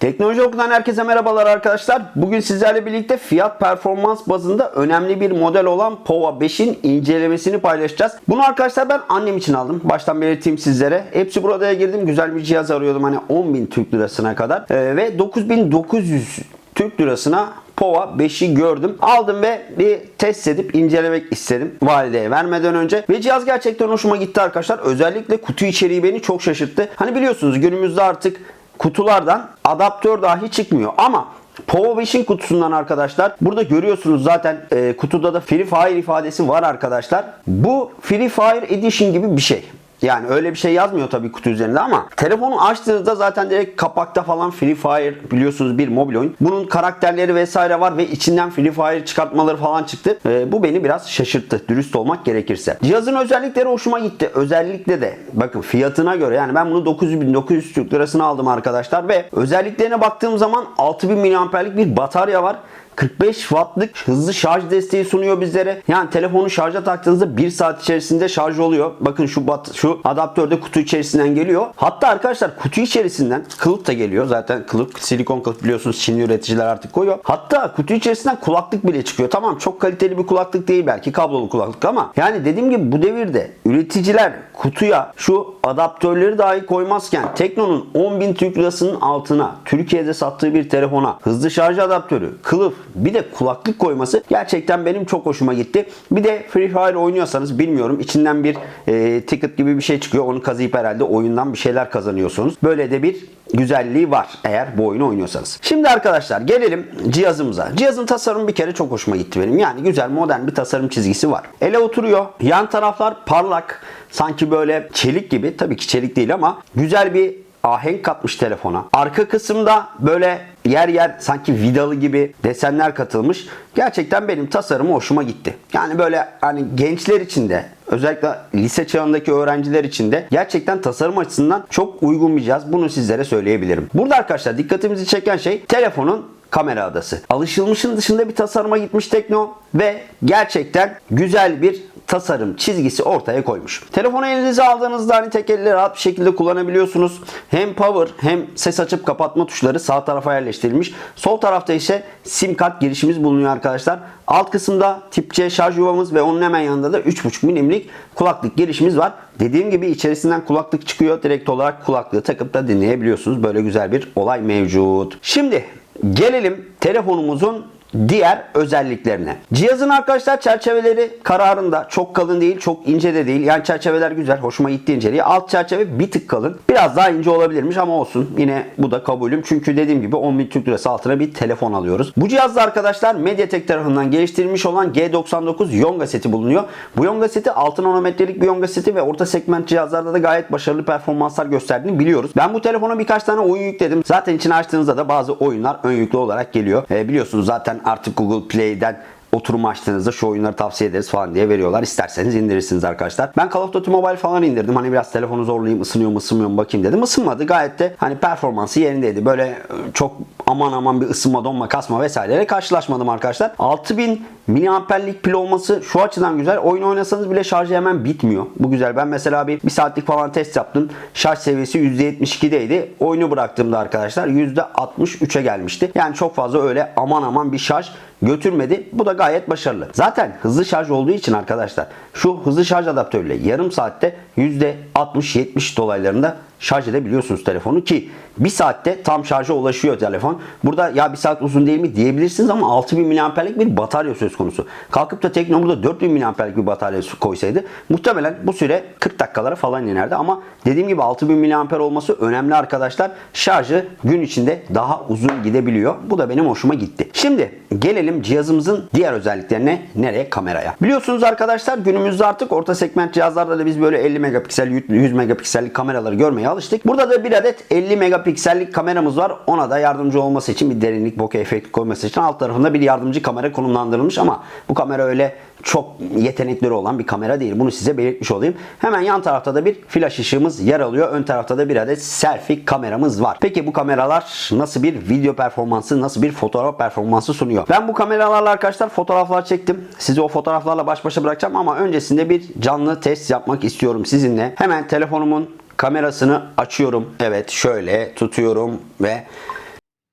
Teknoloji Oku'dan herkese merhabalar arkadaşlar. Bugün sizlerle birlikte fiyat performans bazında önemli bir model olan Pova 5'in incelemesini paylaşacağız. Bunu arkadaşlar ben annem için aldım. Baştan belirteyim sizlere. Hepsi buradaya girdim. Güzel bir cihaz arıyordum hani 10.000 Türk lirasına kadar. Ee, ve 9900 Türk lirasına Pova 5'i gördüm. Aldım ve bir test edip incelemek istedim valideye vermeden önce. Ve cihaz gerçekten hoşuma gitti arkadaşlar. Özellikle kutu içeriği beni çok şaşırttı. Hani biliyorsunuz günümüzde artık kutulardan adaptör dahi çıkmıyor ama Povo 5'in kutusundan arkadaşlar burada görüyorsunuz zaten e, kutuda da Free Fire ifadesi var arkadaşlar. Bu Free Fire Edition gibi bir şey. Yani öyle bir şey yazmıyor tabii kutu üzerinde ama telefonu açtığınızda zaten direkt kapakta falan Free Fire biliyorsunuz bir mobil oyun. Bunun karakterleri vesaire var ve içinden Free Fire çıkartmaları falan çıktı. Ee, bu beni biraz şaşırttı dürüst olmak gerekirse. Cihazın özellikleri hoşuma gitti. Özellikle de bakın fiyatına göre yani ben bunu 9900 Türk lirasına aldım arkadaşlar ve özelliklerine baktığım zaman 6000 mAh'lik bir batarya var. 45 wattlık hızlı şarj desteği sunuyor bizlere. Yani telefonu şarja taktığınızda 1 saat içerisinde şarj oluyor. Bakın şu bat, şu adaptör de kutu içerisinden geliyor. Hatta arkadaşlar kutu içerisinden kılıf da geliyor. Zaten kılıf silikon kılıf biliyorsunuz Çinli üreticiler artık koyuyor. Hatta kutu içerisinden kulaklık bile çıkıyor. Tamam çok kaliteli bir kulaklık değil belki kablolu kulaklık ama yani dediğim gibi bu devirde üreticiler kutuya şu adaptörleri dahi koymazken Tekno'nun 10.000 Türk lirasının altına Türkiye'de sattığı bir telefona hızlı şarj adaptörü, kılıf bir de kulaklık koyması gerçekten benim çok hoşuma gitti. Bir de Free Fire oynuyorsanız bilmiyorum içinden bir e, ticket gibi bir şey çıkıyor. Onu kazıyıp herhalde oyundan bir şeyler kazanıyorsunuz. Böyle de bir güzelliği var eğer bu oyunu oynuyorsanız. Şimdi arkadaşlar gelelim cihazımıza. Cihazın tasarımı bir kere çok hoşuma gitti benim. Yani güzel modern bir tasarım çizgisi var. Ele oturuyor. Yan taraflar parlak. Sanki böyle çelik gibi. Tabii ki çelik değil ama güzel bir ahenk katmış telefona. Arka kısımda böyle yer yer sanki vidalı gibi desenler katılmış. Gerçekten benim tasarımı hoşuma gitti. Yani böyle hani gençler için de özellikle lise çağındaki öğrenciler için de gerçekten tasarım açısından çok uygun bir cihaz. Bunu sizlere söyleyebilirim. Burada arkadaşlar dikkatimizi çeken şey telefonun kamera adası. Alışılmışın dışında bir tasarıma gitmiş Tekno ve gerçekten güzel bir tasarım çizgisi ortaya koymuş. Telefonu elinize aldığınızda hani tek elle rahat bir şekilde kullanabiliyorsunuz. Hem power hem ses açıp kapatma tuşları sağ tarafa yerleştirilmiş. Sol tarafta ise sim kart girişimiz bulunuyor arkadaşlar. Alt kısımda tip C şarj yuvamız ve onun hemen yanında da 3.5 milimlik kulaklık girişimiz var. Dediğim gibi içerisinden kulaklık çıkıyor. Direkt olarak kulaklığı takıp da dinleyebiliyorsunuz. Böyle güzel bir olay mevcut. Şimdi gelelim telefonumuzun diğer özelliklerine. Cihazın arkadaşlar çerçeveleri kararında. Çok kalın değil, çok ince de değil. Yani çerçeveler güzel. Hoşuma gitti inceliği. Alt çerçeve bir tık kalın. Biraz daha ince olabilirmiş ama olsun. Yine bu da kabulüm. Çünkü dediğim gibi 10.000 Türk Lirası altına bir telefon alıyoruz. Bu cihazda arkadaşlar Mediatek tarafından geliştirilmiş olan G99 Yonga seti bulunuyor. Bu Yonga seti 6 nanometrelik bir Yonga seti ve orta segment cihazlarda da gayet başarılı performanslar gösterdiğini biliyoruz. Ben bu telefona birkaç tane oyun yükledim. Zaten içine açtığınızda da bazı oyunlar ön yüklü olarak geliyor. E, biliyorsunuz zaten artık Google Play'den oturum açtığınızda şu oyunları tavsiye ederiz falan diye veriyorlar. İsterseniz indirirsiniz arkadaşlar. Ben Call of Duty Mobile falan indirdim. Hani biraz telefonu zorlayayım ısınıyor mu ısınmıyor mu bakayım dedim. Isınmadı. Gayet de hani performansı yerindeydi. Böyle e, çok aman aman bir ısınma donma kasma vesaireyle karşılaşmadım arkadaşlar. 6000 miliamperlik pil olması şu açıdan güzel. Oyun oynasanız bile şarjı hemen bitmiyor. Bu güzel. Ben mesela bir, bir saatlik falan test yaptım. Şarj seviyesi %72'deydi. Oyunu bıraktığımda arkadaşlar %63'e gelmişti. Yani çok fazla öyle aman aman bir şarj götürmedi. Bu da gayet başarılı. Zaten hızlı şarj olduğu için arkadaşlar şu hızlı şarj adaptörüyle yarım saatte %60-70 dolaylarında şarj edebiliyorsunuz telefonu ki bir saatte tam şarja ulaşıyor telefon. Burada ya bir saat uzun değil mi diyebilirsiniz ama 6000 mAh'lik bir batarya söz konusu. Kalkıp da Tekno burada 4000 mAh'lik bir batarya koysaydı muhtemelen bu süre 40 dakikalara falan inerdi ama dediğim gibi 6000 mAh olması önemli arkadaşlar. Şarjı gün içinde daha uzun gidebiliyor. Bu da benim hoşuma gitti. Şimdi gelelim cihazımızın diğer özelliklerine nereye? Kameraya. Biliyorsunuz arkadaşlar günümüzde artık orta segment cihazlarda da biz böyle 50 megapiksel 100 megapiksellik kameraları görmeye alıştık. Burada da bir adet 50 megapiksellik kameramız var. Ona da yardımcı olması için bir derinlik bokeh efekti koyması için alt tarafında bir yardımcı kamera konumlandırılmış ama bu kamera öyle çok yetenekleri olan bir kamera değil. Bunu size belirtmiş olayım. Hemen yan tarafta da bir flash ışığımız yer alıyor. Ön tarafta da bir adet selfie kameramız var. Peki bu kameralar nasıl bir video performansı, nasıl bir fotoğraf performansı sunuyor? Ben bu kameralarla arkadaşlar fotoğraflar çektim. Sizi o fotoğraflarla baş başa bırakacağım ama öncesinde bir canlı test yapmak istiyorum sizinle. Hemen telefonumun kamerasını açıyorum. Evet şöyle tutuyorum ve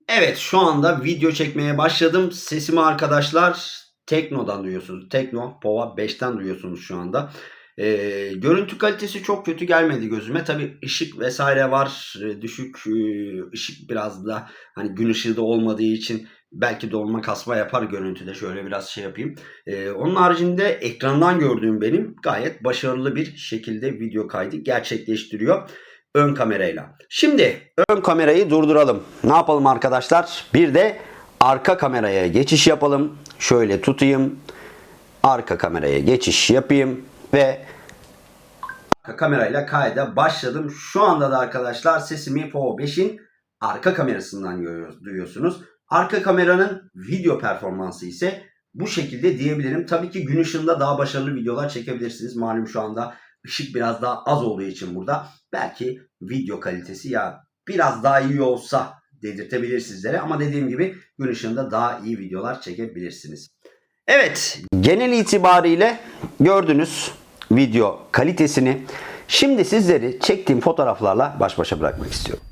Evet şu anda video çekmeye başladım. Sesimi arkadaşlar Tekno'dan duyuyorsunuz. Tekno Pova 5'ten duyuyorsunuz şu anda. Ee, görüntü kalitesi çok kötü gelmedi gözüme. Tabi ışık vesaire var. Ee, düşük e, ışık biraz da hani gün ışığı da olmadığı için belki dolma kasma yapar görüntüde. Şöyle biraz şey yapayım. Ee, onun haricinde ekrandan gördüğüm benim gayet başarılı bir şekilde video kaydı gerçekleştiriyor ön kamerayla. Şimdi ön kamerayı durduralım. Ne yapalım arkadaşlar? Bir de arka kameraya geçiş yapalım. Şöyle tutayım. Arka kameraya geçiş yapayım ve arka kamerayla kayda başladım. Şu anda da arkadaşlar sesimi Povo 5'in arka kamerasından duyuyorsunuz. Arka kameranın video performansı ise bu şekilde diyebilirim. Tabii ki gün ışığında daha başarılı videolar çekebilirsiniz. Malum şu anda ışık biraz daha az olduğu için burada belki video kalitesi ya biraz daha iyi olsa dedirtebilir sizlere ama dediğim gibi gün ışığında daha iyi videolar çekebilirsiniz. Evet genel itibariyle gördünüz video kalitesini. Şimdi sizleri çektiğim fotoğraflarla baş başa bırakmak istiyorum.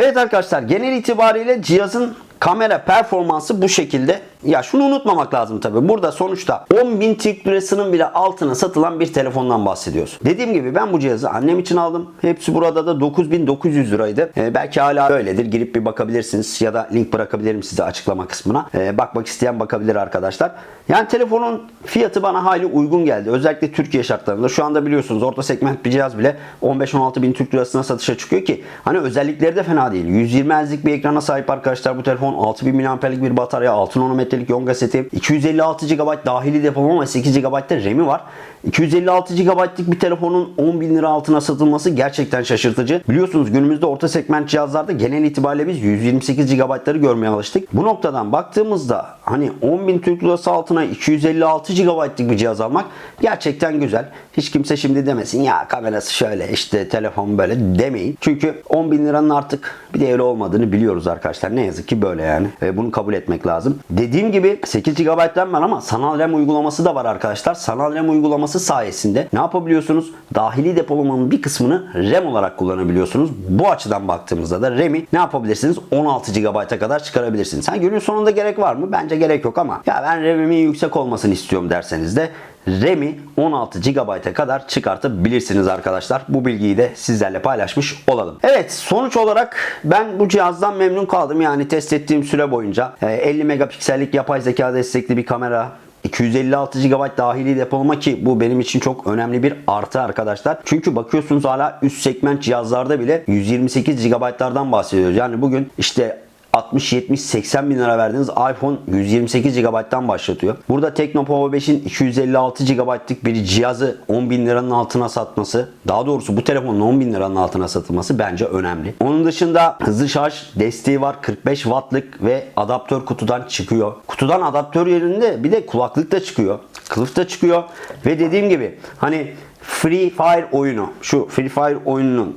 Evet arkadaşlar genel itibariyle cihazın kamera performansı bu şekilde. Ya şunu unutmamak lazım tabi. Burada sonuçta 10.000 Türk lirasının bile altına satılan bir telefondan bahsediyoruz. Dediğim gibi ben bu cihazı annem için aldım. Hepsi burada da 9.900 liraydı. Ee, belki hala öyledir. Girip bir bakabilirsiniz ya da link bırakabilirim size açıklama kısmına. Ee, bakmak isteyen bakabilir arkadaşlar. Yani telefonun fiyatı bana hali uygun geldi. Özellikle Türkiye şartlarında. Şu anda biliyorsunuz orta segment bir cihaz bile 15-16 bin Türk lirasına satışa çıkıyor ki hani özellikleri de fena değil. 120 Hz'lik bir ekrana sahip arkadaşlar bu telefon. 6000 mAh'lik bir batarya, 6 nanometrelik yonga seti, 256 GB dahili depolama ve 8 GB da RAM'i var. 256 GB'lık bir telefonun 10 bin lira altına satılması gerçekten şaşırtıcı. Biliyorsunuz günümüzde orta segment cihazlarda genel itibariyle biz 128 GB'ları görmeye alıştık. Bu noktadan baktığımızda hani 10 bin Türk lirası altına 256 GB'lık bir cihaz almak gerçekten güzel. Hiç kimse şimdi demesin ya kamerası şöyle işte telefon böyle demeyin. Çünkü 10 bin liranın artık bir değeri olmadığını biliyoruz arkadaşlar. Ne yazık ki böyle yani. Ve bunu kabul etmek lazım. Dediğim gibi 8 GB RAM var ama sanal RAM uygulaması da var arkadaşlar. Sanal RAM uygulaması sayesinde ne yapabiliyorsunuz? Dahili depolamanın bir kısmını RAM olarak kullanabiliyorsunuz. Bu açıdan baktığımızda da RAM'i ne yapabilirsiniz? 16 GB'a kadar çıkarabilirsiniz. Ha günün sonunda gerek var mı? Bence gerek yok ama ya ben RAM'imin yüksek olmasını istiyorum derseniz de RAM'i 16 GB'a kadar çıkartabilirsiniz arkadaşlar. Bu bilgiyi de sizlerle paylaşmış olalım. Evet sonuç olarak ben bu cihazdan memnun kaldım. Yani test ettiğim süre boyunca 50 megapiksellik yapay zeka destekli bir kamera 256 GB dahili depolama ki bu benim için çok önemli bir artı arkadaşlar. Çünkü bakıyorsunuz hala üst segment cihazlarda bile 128 GB'lardan bahsediyoruz. Yani bugün işte 60, 70, 80 bin lira verdiğiniz iPhone 128 GB'dan başlatıyor. Burada Teknopovo 5'in 256 GB'lık bir cihazı 10 bin liranın altına satması, daha doğrusu bu telefonun 10 bin liranın altına satılması bence önemli. Onun dışında hızlı şarj desteği var. 45 wattlık ve adaptör kutudan çıkıyor. Kutudan adaptör yerinde bir de kulaklık da çıkıyor. Kılıf da çıkıyor. Ve dediğim gibi hani Free Fire oyunu, şu Free Fire oyununun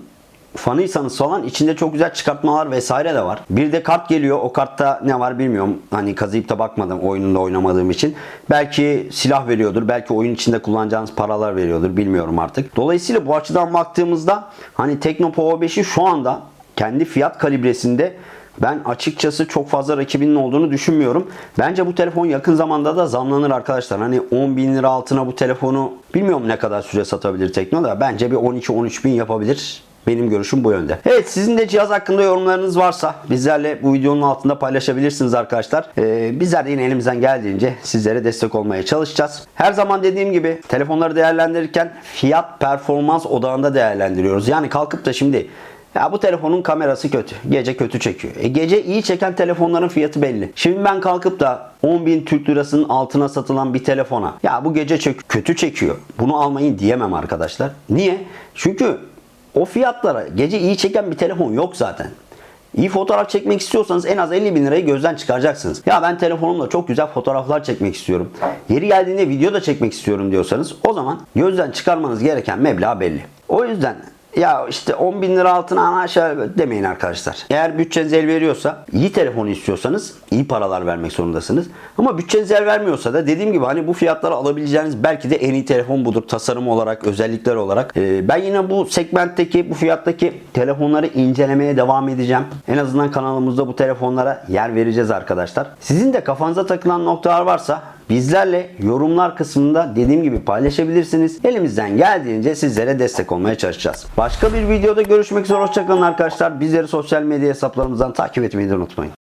fanıysanız falan içinde çok güzel çıkartmalar vesaire de var. Bir de kart geliyor. O kartta ne var bilmiyorum. Hani kazıyıp da bakmadım oyununda oynamadığım için. Belki silah veriyordur. Belki oyun içinde kullanacağınız paralar veriyordur. Bilmiyorum artık. Dolayısıyla bu açıdan baktığımızda hani Teknopovo 5'i şu anda kendi fiyat kalibresinde ben açıkçası çok fazla rakibinin olduğunu düşünmüyorum. Bence bu telefon yakın zamanda da zamlanır arkadaşlar. Hani 10 bin lira altına bu telefonu bilmiyorum ne kadar süre satabilir Tekno da bence bir 12-13 bin yapabilir. Benim görüşüm bu yönde. Evet sizin de cihaz hakkında yorumlarınız varsa bizlerle bu videonun altında paylaşabilirsiniz arkadaşlar. Ee, bizler de yine elimizden geldiğince sizlere destek olmaya çalışacağız. Her zaman dediğim gibi telefonları değerlendirirken fiyat performans odağında değerlendiriyoruz. Yani kalkıp da şimdi Ya bu telefonun kamerası kötü. Gece kötü çekiyor. E gece iyi çeken telefonların fiyatı belli. Şimdi ben kalkıp da 10 bin Türk lirasının altına satılan bir telefona ya bu gece çek kötü çekiyor. Bunu almayın diyemem arkadaşlar. Niye? Çünkü o fiyatlara gece iyi çeken bir telefon yok zaten. İyi fotoğraf çekmek istiyorsanız en az 50 bin lirayı gözden çıkaracaksınız. Ya ben telefonumla çok güzel fotoğraflar çekmek istiyorum. Yeri geldiğinde video da çekmek istiyorum diyorsanız o zaman gözden çıkarmanız gereken meblağ belli. O yüzden ya işte 10 bin lira altına ana aşağı demeyin arkadaşlar. Eğer bütçeniz el veriyorsa iyi telefonu istiyorsanız iyi paralar vermek zorundasınız. Ama bütçeniz el vermiyorsa da dediğim gibi hani bu fiyatlara alabileceğiniz belki de en iyi telefon budur. Tasarım olarak, özellikler olarak. Ee, ben yine bu segmentteki, bu fiyattaki telefonları incelemeye devam edeceğim. En azından kanalımızda bu telefonlara yer vereceğiz arkadaşlar. Sizin de kafanıza takılan noktalar varsa Bizlerle yorumlar kısmında dediğim gibi paylaşabilirsiniz. Elimizden geldiğince sizlere destek olmaya çalışacağız. Başka bir videoda görüşmek üzere. Hoşçakalın arkadaşlar. Bizleri sosyal medya hesaplarımızdan takip etmeyi de unutmayın.